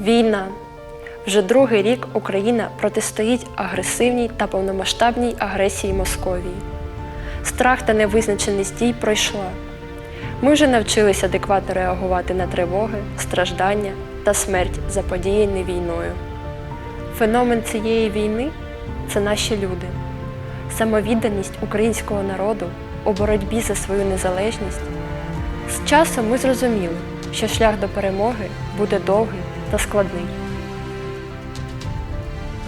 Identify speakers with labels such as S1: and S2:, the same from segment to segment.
S1: Війна. Вже другий рік Україна протистоїть агресивній та повномасштабній агресії Московії. Страх та невизначеність дій пройшла. Ми вже навчилися адекватно реагувати на тривоги, страждання та смерть, заподіяні війною. Феномен цієї війни це наші люди, самовідданість українського народу у боротьбі за свою незалежність. З часом ми зрозуміли, що шлях до перемоги буде довгий та складний.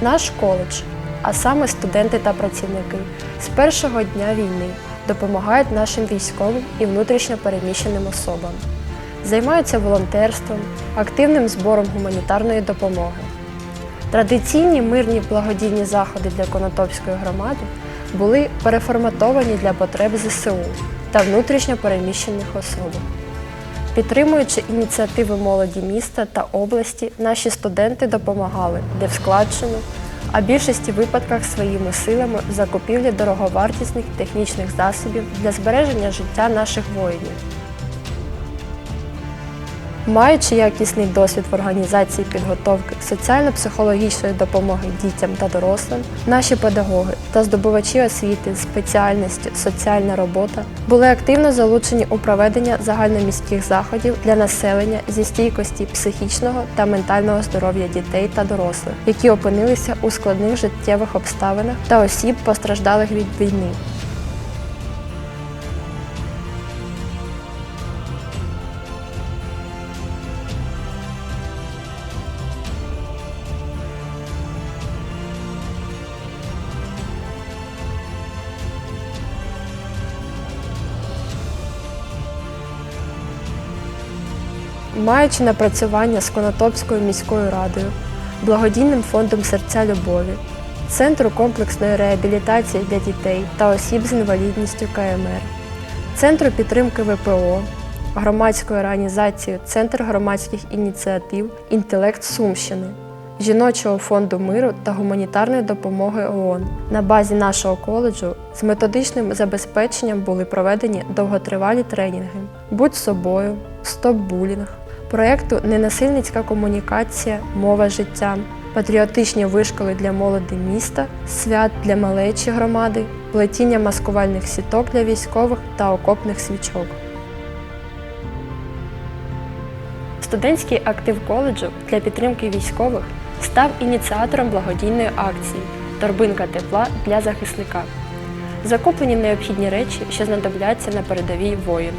S1: Наш коледж, а саме студенти та працівники, з першого дня війни допомагають нашим військовим і внутрішньо переміщеним особам, займаються волонтерством, активним збором гуманітарної допомоги. Традиційні мирні благодійні заходи для Конотопської громади були переформатовані для потреб ЗСУ та внутрішньо переміщених особ. Підтримуючи ініціативи молоді міста та області, наші студенти допомагали де в складчину, а в більшості випадках своїми силами закупівлі дороговартісних технічних засобів для збереження життя наших воїнів. Маючи якісний досвід в організації підготовки соціально-психологічної допомоги дітям та дорослим, наші педагоги та здобувачі освіти з спеціальністю соціальна робота були активно залучені у проведення загальноміських заходів для населення зі стійкості психічного та ментального здоров'я дітей та дорослих, які опинилися у складних життєвих обставинах та осіб, постраждалих від війни. Маючи напрацювання з Конотопською міською радою, благодійним фондом серця любові, Центру комплексної реабілітації для дітей та осіб з інвалідністю КМР, Центру підтримки ВПО, громадською організацією Центр громадських ініціатив Інтелект Сумщини, Жіночого фонду миру та гуманітарної допомоги ООН. На базі нашого коледжу з методичним забезпеченням були проведені довготривалі тренінги Будь собою, Стоп-булінг, проєкту Ненасильницька комунікація, мова життя, патріотичні вишколи для молоді міста, свят для малечі громади, плетіння маскувальних сіток для військових та окопних свічок. Студентський актив коледжу для підтримки військових став ініціатором благодійної акції Торбинка тепла для захисника. Закуплені необхідні речі, що знадобляться на передовій воїну.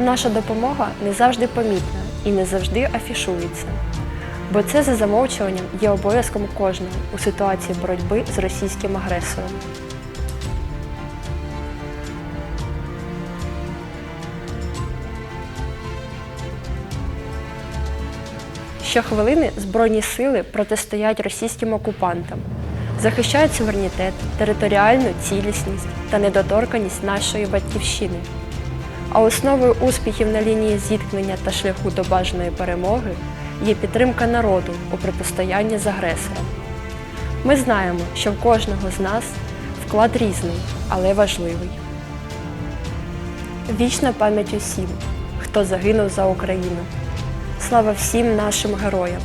S1: Наша допомога не завжди помітна і не завжди афішується, бо це за замовчуванням є обов'язком кожного у ситуації боротьби з російським агресором. Щохвилини Збройні сили протистоять російським окупантам, захищають суверенітет, територіальну цілісність та недоторканість нашої батьківщини. А основою успіхів на лінії зіткнення та шляху до бажаної перемоги є підтримка народу у протистоянні з агресором. Ми знаємо, що в кожного з нас вклад різний, але важливий. Вічна пам'ять усім, хто загинув за Україну. Слава всім нашим героям!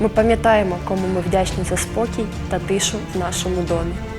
S1: Ми пам'ятаємо, кому ми вдячні за спокій та тишу в нашому домі.